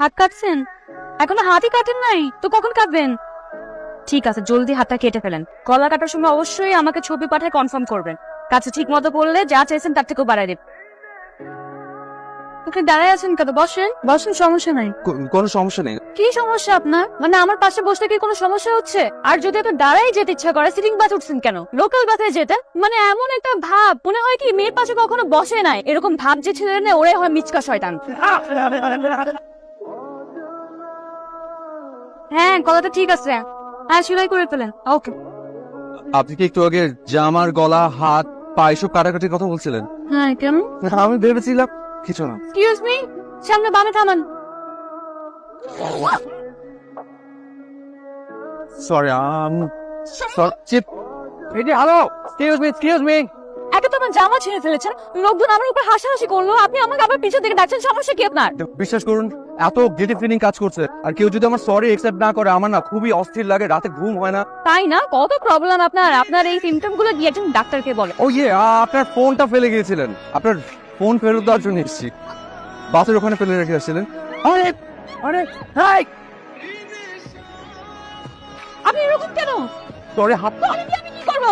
হাত কাটছেন? এখনও হাতই কাটেন নাই তো কখন কাটবেন? ঠিক আছে জলদি হাতটা কেটে ফেলেন। কলা কাটার সময় অবশ্যই আমাকে ছবি পাঠায় কনফার্ম করবেন। কাছে ঠিক মতো পড়লে যা চাইছেন তার থেকেও বাড়াই দেব। আপনি দাঁড়ায় আছেন কেন? বসেন। বসেন সমস্যা নাই। কোনো সমস্যা নেই। কি সমস্যা আপনার? মানে আমার পাশে বসতে কি কোনো সমস্যা হচ্ছে? আর যদি তো দাঁড়াই যেতে ইচ্ছা করে সিটিং বাস উঠছেন কেন? লোকাল বাসে যেতে? মানে এমন একটা ভাব মনে হয় কি মেয়ের পাশে কখনো বসে নাই। এরকম ভাব যে ছেলে নেই ওরে হয় মিচকা শয়তান। হ্যাঁ কথাটা ঠিক আছে। হ্যাঁ সেলাই করে ফেলেন। ওকে। আপনি কি একটু আগে জামার গলা হাত পা এসব কাটাকাটির কথা বলছিলেন? হ্যাঁ কেন আমি। ভেবেছিলাম কিছু না। এক্সকিউজ মি সামনে বামে থামান। সরি আম সরি চিপ। এই hello excuse me excuse me একে তো আমার জামা ছিঁড়ে ফেলেছেন। লোকজন আমার উপর হাসাহাসি করল। আপনি আমাকে আবার পিছন থেকে ডাকছেন সমস্যা কি আপনার? বিশ্বাস করুন এত গিটি ফিলিং কাজ করছে। আর কেউ যদি আমার সরি একসেপ্ট না করে আমার না খুবই অস্থির লাগে রাতে ঘুম হয় না। তাই না? কত প্রবলেম আপনার? আপনার এই সিমটমগুলো গিয়ে একজন ডাক্তারকে বলে? ও ইয়ে আপনার ফোনটা ফেলে গিয়েছিলেন। আপনার ফোন ফেরত দেওয়ার জন্য এসেছি। বাসের ওখানে ফেলে রেখে আসছিলেন। আরে আরে হাই! আপনি এরকম কেন? সরি হাত কি করব?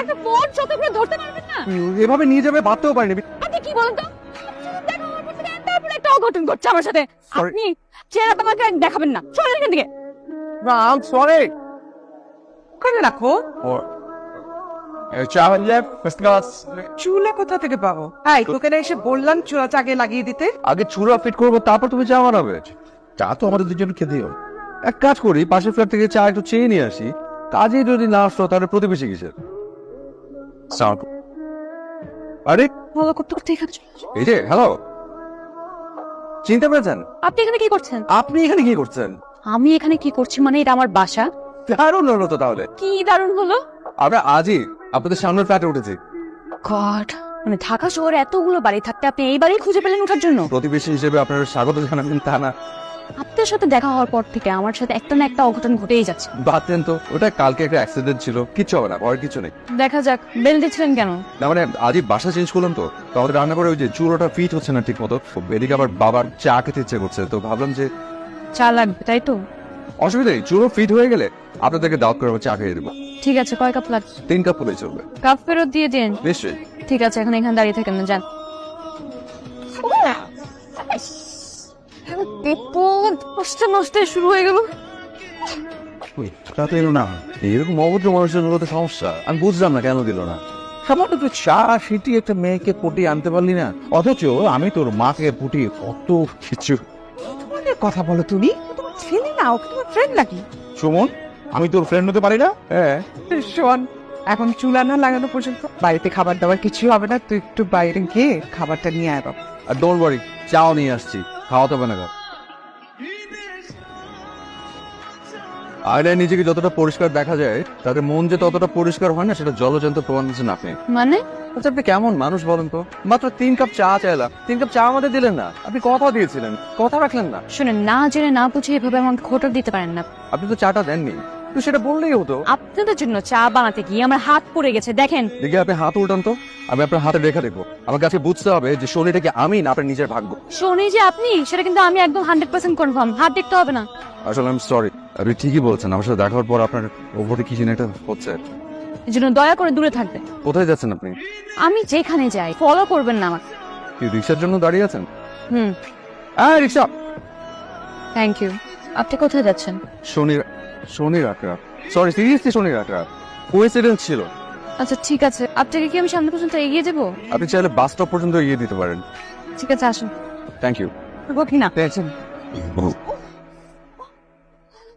একটা ফোন চোখে করে ধরতে পারবেন না? এভাবে নিয়ে যাবে ভাবতেও পারিনি। আপনি কি বলেন তো? তারপরে একটা অঘটন ঘটছে আমার সাথে। আপনি চেহারা আমাকে দেখাবেন না। চলেন এখান থেকে। সরি ওখানে রাখো? চুলা কোথা থেকে পাবো? হাই তোকে না এসে বললাম লাগিয়ে দিতে। আগে চূড়া ফিট করব তারপর তুমি চা বানাবে। চা তো আমাদের দুজন খেতে হবে এক কাজ করি পাশের ফ্ল্যাট থেকে চা একটু চেয়ে নিয়ে আসি। কাজে যদি না আসতো তাহলে প্রতিবেশী কিসের? আরে ভালো করতে করতে এখানে চলে আসো। এই যে হ্যালো চিনতে পেরেছেন? আপনি এখানে কি করছেন? আপনি এখানে কি করছেন? আমি এখানে কি করছি মানে এটা আমার বাসা? দারুণ হলো তো তাহলে। কি দারুণ হলো? আমরা আজই আপনাদের সামনের ফ্ল্যাটে উঠেছি। গড মানে ঢাকা শহরে এতগুলো বাড়ি থাকতে আপনি এই বাড়ি খুঁজে পেলেন ওঠার জন্য? প্রতিবেশী হিসেবে আপনারা স্বাগত জানাবেন তা না। আপনার সাথে দেখা হওয়ার পর থেকে আমার সাথে একটা না একটা অঘটন ঘটেই যাচ্ছে। বাদতেন তো ওটা কালকে একটা অ্যাক্সিডেন্ট ছিল কিচ্ছু হবে না পরের কিছু নেই। দেখা যাক বেল দিচ্ছিলেন কেন? না মানে আজই বাসা চেঞ্জ করলাম তো তো আমাদের রান্না করে ওই যে চুড়োটা ফিট হচ্ছে না ঠিক মতো এদিকে আবার বাবার চা খেতে ইচ্ছে করছে তো ভাবলাম যে চা লাগবে তাই তো? অসুবিধা নেই চুড়ো ফিট হয়ে গেলে আপনাদেরকে দাওয়াত করে চা খেয়ে দেবো। ঠিক আছে কয় কাপ লাগবে? তিন কাপ হলেই চলবে। কাপ ফেরত দিয়ে দিন। নিশ্চয়ই। ঠিক আছে এখন এখানে দাঁড়িয়ে থাকেন না যান। নষ্ট নষ্ট শুরু হয়ে গেল। তা তো এলো না। এরকম অভদ্র মানুষের জন্য তো সমস্যা। আমি বুঝলাম না কেন দিল না। সামান্য তুই চা সেটি একটা মেয়েকে পটিয়ে আনতে পারলি না। অথচ আমি তোর মাকে পটিয়ে কত কিছু। কথা বলো তুমি। তোমার ছেলে না ওকে তোমার ফ্রেন্ড নাকি? সুমন আমি তোর ফ্রেন্ড হতে পারি না? হ্যাঁ। শোন এখন চুলা না লাগানো পর্যন্ত বাড়িতে খাবার দাবার কিছু হবে না। তুই একটু বাইরে গিয়ে খাবারটা নিয়ে আয় বাবা। আর ডোন্ট ওয়ারি চাও নিয়ে আসছি। খাওয়াতে হবে না আয়নায় নিজেকে যতটা পরিষ্কার দেখা যায় তাদের মন যে ততটা পরিষ্কার হয় না সেটা জলজন্ত প্রমাণ দিচ্ছেন আপনি। মানে? আচ্ছা আপনি কেমন মানুষ বলেন তো? মাত্র তিন কাপ চা চাইলাম। তিন কাপ চা আমাদের দিলেন না। আপনি কথা দিয়েছিলেন। কথা রাখলেন না। শুনেন না জেনে না বুঝে এভাবে আমাকে খোটা দিতে পারেন না। আপনি তো চাটা দেননি। তো সেটা বললেই হতো। আপনাদের জন্য চা বানাতে গিয়ে আমার হাত পড়ে গেছে দেখেন। দেখি আপনি হাত উল্টান তো। আমি আপনার হাতে রেখা দেখব। আমার কাছে বুঝতে হবে যে শনিটা কি আমি না আপনার নিজের ভাগ্য। শোনে যে আপনি সেটা কিন্তু আমি একদম হান্ড্রেড পার্সেন্ট কনফার্ম হাত দেখতে হবে না। আসলে আমি সরি আপনি ঠিকই বলছেন আমার সাথে দেখার পর আপনার ওপরে কি যেন একটা হচ্ছে। এই জন্য দয়া করে দূরে থাকবে কোথায় যাচ্ছেন আপনি? আমি যেখানে যাই ফলো করবেন না আমাকে। কি রিক্সার জন্য দাঁড়িয়ে আছেন? হুম। হ্যাঁ রিক্সা। থ্যাংক ইউ আপনি কোথায় যাচ্ছেন? শনির শনির আঁকড়া সরি সিরিয়াসলি শনির আঁকড়া কোইন্সিডেন্স ছিল। আচ্ছা ঠিক আছে। আপনাকে কি আমি সামনে পর্যন্ত এগিয়ে দেবো? আপনি চাইলে বাস স্টপ পর্যন্ত এগিয়ে দিতে পারেন। ঠিক আছে আসুন। থ্যাংক ইউ না।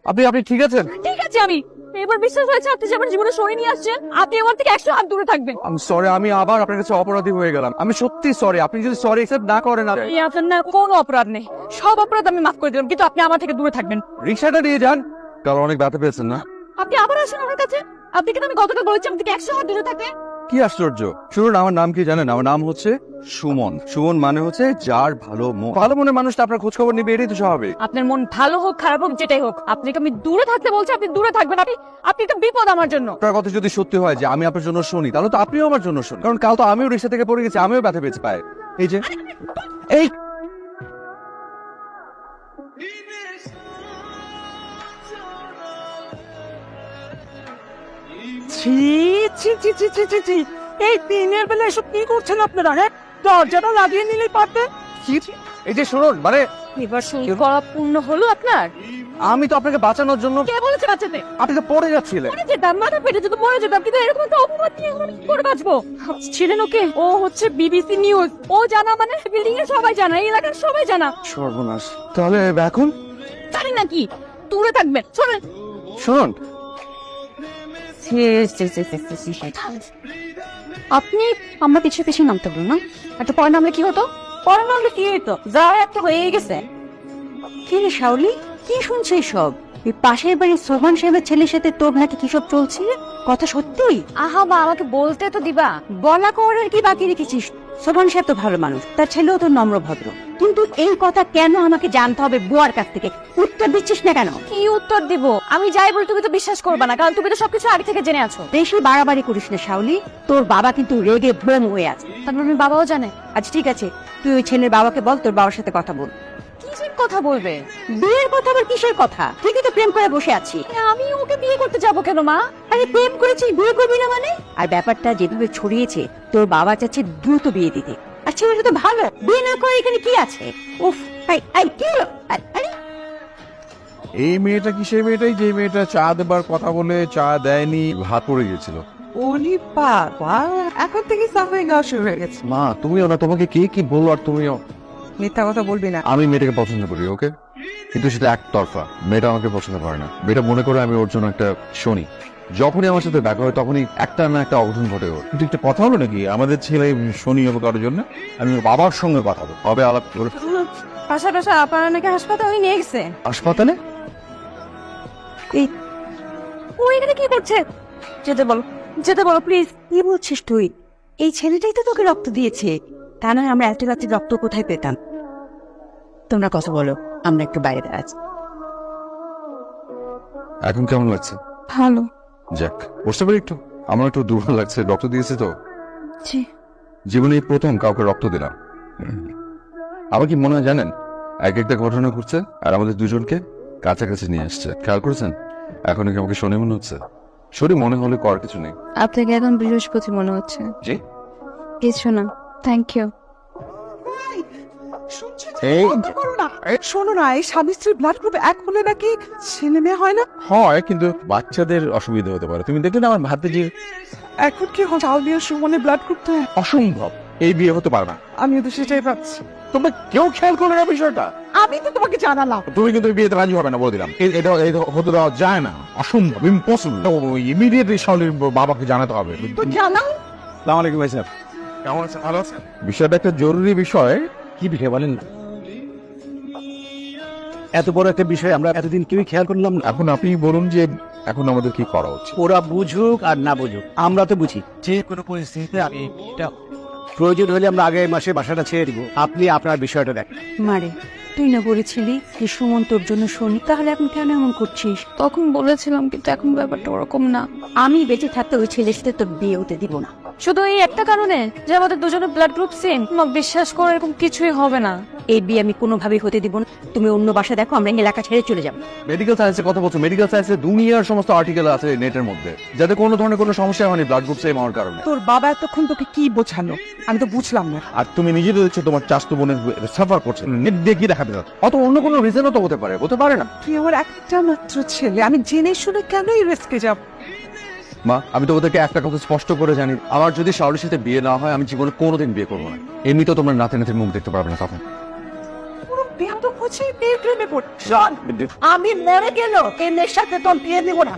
আপনি আপনি ঠিক আছেন? ঠিক আছে আমি। এবার বিশ্বাস হয়েছে আপনি যে আমার জীবনে সরে নিয়ে আসছেন আপনি আমার থেকে একশো হাত দূরে থাকবেন। আমি সরি আমি আবার আপনার কাছে অপরাধী হয়ে গেলাম। আমি সত্যি সরি আপনি যদি সরি অ্যাকসেপ্ট না করেন এই আপনার না কোনো অপরাধ নেই। সব অপরাধ আমি মাফ করে দিলাম কিন্তু আপনি আমার থেকে দূরে থাকবেন। রিক্সাটা নিয়ে যান। কারণ অনেক ব্যথা পেয়েছেন না? আপনি আবার আসেন আমার কাছে। আপনি কিন্তু আমি গতকাল বলেছি আমি থেকে একশো হাত দূরে থাকবে কি আশ্চর্য? শুনুন আমার নাম কি জানেন? আমার নাম হচ্ছে সুমন। সুমন মানে হচ্ছে যার ভালো মন। ভালো মনের মানুষটা আপনার খোঁজ খবর নিবে এটাই তো স্বাভাবিক। আপনার মন ভালো হোক খারাপ হোক যেটাই হোক আপনাকে আমি দূরে থাকতে বলছি আপনি দূরে থাকবেন আপনি আপনি তো বিপদ আমার জন্য। আপনার কথা যদি সত্যি হয় যে আমি আপনার জন্য শুনি তাহলে তো আপনিও আমার জন্য শুনুন। কারণ কাল তো আমিও রিক্সা থেকে পড়ে গেছি আমিও ব্যথা পেয়েছি পায়ে। এই যে এই ছি ছি ছি ছি ছি ছি ছি। এই দিনের বেলা এসব কি করছেন আপনারা হ্যাঁ? দরজাটা লাগিয়ে নিলে পারতেন এই যে শুনুন মানে এবার সই করা পূর্ণ হলো আপনার? আমি তো আপনাকে বাঁচানোর জন্য কে বলেছে বাচ্চাতে আপনি তো পড়ে যাচ্ছিলেন। মরে যেতাম মাথা পেটে যদি মরে যেতাম কিন্তু এরকম একটা অপবাদ নিয়ে আমি কি করে বাঁচবো? ছিলেন ওকে ও হচ্ছে বিবিসি নিউজ। ও জানা মানে বিল্ডিং এর সবাই জানা এই এলাকার সবাই জানা। সর্বনাশ। তাহলে এখন? জানি না কি দূরে থাকবেন শোনেন শুনুন আপনি আমরা পিছিয়ে পিছিয়ে নামতে পারব না? একটা পরে নামলে কি হতো? পরে নামলে কি হতো যা একটা হয়ে গেছে। কি রে শাওলি? কি শুনছে সব এই পাশের বাড়ির সোহান সাহেবের ছেলের সাথে তোর নাকি কি সব চলছে? কথা সত্যি আহা মা আমাকে বলতে তো দিবা। বলা করার কি বাকি রেখেছিস? সোহান সাহেব তো ভালো মানুষ তার ছেলেও তো নম্র ভদ্র। কিন্তু এই কথা কেন আমাকে জানতে হবে বুয়ার কাছ থেকে? উত্তর দিচ্ছিস না কেন? কি উত্তর দিব? আমি যাই বলি তুমি তো বিশ্বাস করবে না কারণ তুমি তো সবকিছু আগে থেকে জেনে আছো। বেশি বাড়াবাড়ি করিস না শাওলি। তোর বাবা কিন্তু রেগে বোম হয়ে আছে। তারপর আমি বাবাও জানে। আচ্ছা ঠিক আছে। তুই ওই ছেলের বাবাকে বল তোর বাবার সাথে কথা বল। কিসের কথা বলবে? বিয়ের কথা আবার কিসের কথা? ঠিকই তো প্রেম করে বসে আছি। আমি ওকে বিয়ে করতে যাব কেন মা? আরে প্রেম করেছিস বিয়ে করবি না মানে? আর ব্যাপারটা যেভাবে ছড়িয়েছে তোর বাবা চাচ্ছে দ্রুত বিয়ে দিতে। আর ছেলেটা তো ভালো। বিয়ে না করে এখানে কি আছে? উফ আই আই কি হলো? আ- আরে। এই মেয়েটা কি সেই মেয়েটাই? যে মেয়েটা চা দেবার কথা বলে চা দেয়নি হাত পড়ে গেছিল উনি বাবা এখন থেকে সাফাই গাওয়া শুরু হয়ে গেছে। মা তুমিও না তোমাকে কে কি বলল আর তুমিও? মিথ্যা কথা বলবি না। আমি মেয়েটাকে পছন্দ করি ওকে? কিন্তু সেটা একতরফা। মেয়েটা আমাকে পছন্দ করে না। মেয়েটা মনে করে আমি ওর জন্য একটা শনি। যখনই আমার সাথে দেখা হয় তখনই একটা না একটা অঘটন ঘটে ওর। কিন্তু একটা কথা হলো নাকি? আমাদের ছেলে শনি হবে কারোর জন্য? আমি ওর বাবার সঙ্গে কথা বলব। হবে আলাপ করে। পাশা টাশা আপনারা নাকি হাসপাতালে নিয়ে গেছে? হাসপাতালে? ও এখানে কি করছে? যেতে বলো যেতে বলো প্লিজ কি বলছিস তুই? এই ছেলেটাই তো তোকে রক্ত দিয়েছে। তা নয় আমরা এত রাত্রে রক্ত কোথায় পেতাম? তোমরা কথা বলো। আমরা একটু বাইরে আছি এখন কেমন লাগছে? ভালো। যাক বসতে পারি একটু? আমার একটু দুর্বল লাগছে রক্ত দিয়েছে তো। জি জীবনে এই প্রথম কাউকে রক্ত দিলাম। আমার কি মনে হয় জানেন এক একটা ঘটনা ঘটছে আর আমাদের দুজনকে কাছাকাছি নিয়ে আসছে। খেয়াল করেছেন? এখন কি আমাকে শনি মনে হচ্ছে? শনি মনে হলে কর কিছু নেই। আপনাকে এখন বৃহস্পতি মনে হচ্ছে। জি? কিছু না। থ্যাংক ইউ এই শোনো না এই স্বামী স্ত্রী ব্লাড গ্রুপ এক হলে নাকি ছেলে মেয়ে হয় না? হয় কিন্তু বাচ্চাদের অসুবিধা হতে পারে। তুমি দেখলে না আমার ভাতিজির? এখন কি চাউলিয়া সুমনে ব্লাড গ্রুপ তো অসম্ভব এই বিয়ে হতে পারে না। আমিও তো সেটাই ভাবছি। তোমরা কেউ খেয়াল করলে না বিষয়টা? আমি তো তোমাকে জানালাম। তুমি কিন্তু বিয়েতে রাজি হবে না বলে দিলাম। এটা এটা হতে দেওয়া যায় না। অসম্ভব ইম্পসিবল ইমিডিয়েটলি শাওলির বাবাকে জানাতে হবে। তো জানাও। সালাম আলাইকুম ভাই সাহেব। কেমন আছেন? ভালো আছেন? বিষয়টা একটা জরুরি বিষয়। কি বিষয় বলেন? না? এত বড় একটা বিষয় আমরা এতদিন কেউই খেয়াল করলাম না। এখন আপনি বলুন যে এখন আমাদের কি করা উচিত? ওরা বুঝুক আর না বুঝুক আমরা তো বুঝি। যে কোনো পরিস্থিতিতে আমি এটা প্রয়োজন হলে আমরা আগামী মাসে বাসাটা ছেড়ে দিব। আপনি আপনার বিষয়টা দেখেন। মারে তুই না বলেছিলি যে সুমন তোর জন্য শুনি? তাহলে এখন কেন এমন করছিস? তখন বলেছিলাম কিন্তু এখন ব্যাপারটা ওরকম না। আমি বেঁচে থাকতে ওই ছেলের সাথে তোর বিয়ে হতে দিব না। শুধু এই একটা কারণে যে আমাদের দুজনের ব্লাড গ্রুপ সেম বিশ্বাস করে এরকম কিছুই হবে না। এই বিয়ে আমি কোনোভাবেই হতে দিব না। তুমি অন্য বাসা দেখো আমরা এলাকা ছেড়ে চলে যাব। মেডিকেল সায়েন্সে কথা বলছো। মেডিকেল সায়েন্সে দুনিয়ার সমস্ত আর্টিকেল আছে নেটের মধ্যে। যাতে কোনো ধরনের কোনো সমস্যা হয়নি ব্লাড গ্রুপ সেম হওয়ার কারণে। তোর বাবা এতক্ষণ তোকে কি বোঝানো আমি তো বুঝলাম না। আর তুমি নিজে তো দেখছ তোমার চাস্ত বোনের সাফার করছে। নেট দিয়ে কি চাচ্ছ? অত অন্য কোনো রিজনও তো হতে পারে হতে পারে না। তুই আমার একটা মাত্র ছেলে। আমি জেনে শুনে কেনই রিস্কে যাব? মা আমি তো ওদেরকে একটা কথা স্পষ্ট করে জানি। আমার যদি শাওরির সাথে বিয়ে না হয় আমি জীবনে কোনোদিন বিয়ে করব না। এমনিতেও তোমরা নাতে নাতের মুখ দেখতে পারবে না তখন আমি মরে গেল মেয়ের সাথে তোর বিয়ে দিব না।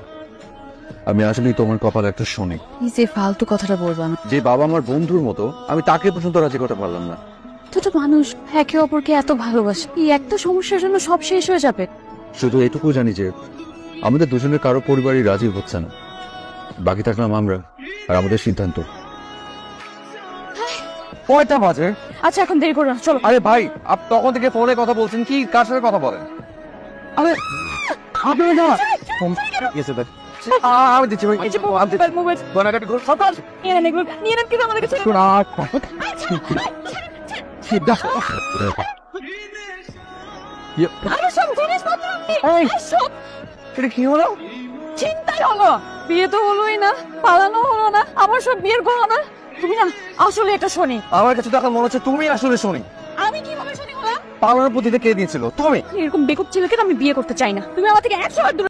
আমি আসলেই তোমার কপালে একটা শনি। যে ফালতু কথাটা বলবা না। যে বাবা আমার বন্ধুর মতো আমি তাকে পর্যন্ত রাজি করতে পারলাম না। দুটো মানুষ একে অপরকে এত ভালোবাসে এই একটা সমস্যার জন্য সব শেষ হয়ে যাবে। শুধু এটুকু জানি যে আমাদের দুজনের কারও পরিবারই রাজি হচ্ছে না। বাকি থাকলাম আমরা আর আমাদের সিদ্ধান্ত। কয়টা বাজে? আচ্ছা এখন দেরি করো না, চলো। আরে ভাই আপনি তখন থেকে ফোনে কথা বলছেন কি কার সাথে কথা বলেন? আরে আপনি না গেছে দেখ আমি দিচ্ছি ভাই। মোবাইল মোবাইল গনাগাটি ঘুর সকাল নিয়ে নেন এগুলো নিয়ে নেন কিন্তু আমাদের কাছে কি আমার সব জিনিসপত্র এই! সব এটা কি হলো? চিন্তাই হলো। বিয়ে তো হলোই না পালানো হলো না আমার সব বিয়ের গহনা। তুমি না আসলে এটা শুনি। আমার কাছে তো এখন মনে হচ্ছে তুমি আসলে শুনি। আমি কীভাবে শুনি হলাম পালানোর প্রতিতে কে দিয়েছিল? তুমি। এরকম বেকুব ছেলেকে না আমি বিয়ে করতে চাই না। তুমি আমার থেকে একশো বার দূরে